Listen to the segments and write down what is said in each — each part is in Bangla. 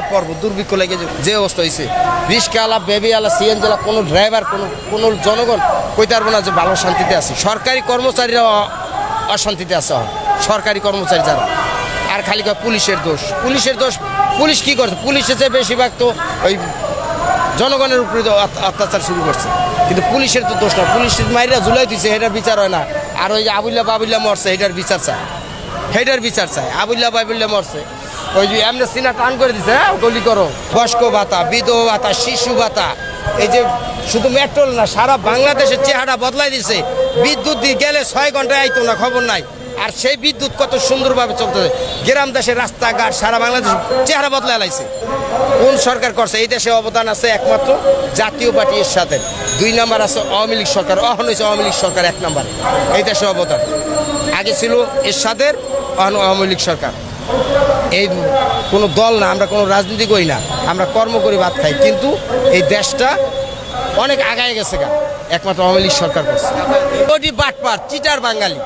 প্রভাব পড়ব দুর্ভিক্ষ লেগে যে- যে অবস্থা হয়েছে রিক্সাওয়ালা বেবিওয়ালা, সিএনজিওয়ালা, কোনো ড্রাইভার, কোনো কোনো জনগণ কইতে পারব না যে ভালো শান্তিতে আছে। সরকারি কর্মচারীরা অশান্তিতে আছে সরকারি কর্মচারী যারা। আর খালি পুলিশের দোষ। পুলিশের দোষ, পুলিশ কি করছে? পুলিশের চেয়ে বেশিরভাগ তো ওই জনগণের উপরে তো অত্যাচার শুরু করছে। কিন্তু পুলিশের তো দোষ না। পুলিশের মাইরা জুলাই দিছে এটার বিচার হয় না। আর ওই আবুল্লা বাবুল্লা মরছে এটার বিচার চায়। হেটার বিচার চায়। আবুল্লা বাবুল্লা মরছে। ওই যে এমনি সিনা টান করে দিছে হ্যাঁ? গলি করো। বয়স্ক ভাতা, বিধবা ভাতা, শিশু ভাতা, এই যে শুধু মেট্রোল না, সারা বাংলাদেশের চেহারা বদলাই দিছে। বিদ্যুৎ দিয়ে গেলে ছয় ঘন্টায় আইতো না, খবর নাই। আর সেই বিদ্যুৎ কত সুন্দরভাবে চলতেছে। গ্রাম দেশের রাস্তাঘাট, সারা বাংলাদেশ চেহারা বদলাই লাইছে। কোন সরকার করছে? এই দেশে অবদান আছে একমাত্র জাতীয় পার্টি এর সাথে। দুই নাম্বার আছে আওয়ামী লীগ সরকার। অহন হয়েছে আওয়ামী লীগ সরকার এক নাম্বার। এই দেশে অবদান। আগে ছিল এরশাদের অহন আওয়ামী লীগ সরকার। এই কোনো দল না আমরা কোনো রাজনীতি করি না আমরা কর্ম করি ভাত খাই। কিন্তু এই দেশটা অনেক আগায় গেছে গা একমাত্র আওয়ামী লীগ সরকার করছে। ওটি বাটপার চিটার বাঙালি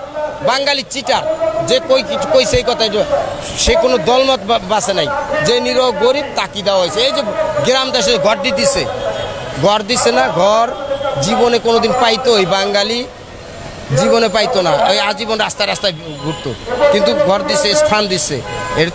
বাঙালি চিটার যে কই কিছু কইছে এই কথা এটা, সে কোনো দলমত বা- বাঁচে নাই। যে নিরহ গরিব তাকি দেওয়া হয়েছে। এই যে গ্রাম দেশে ঘর দিয়ে দিছে ঘর দিছে না ঘর জীবনে কোনোদিন পাইতো ওই বাঙালি জীবনে পাইতো না। ওই আজীবন রাস্তায় রাস্তায় ঘুরতো। কিন্তু ঘর দিছে স্থান দিছে। এর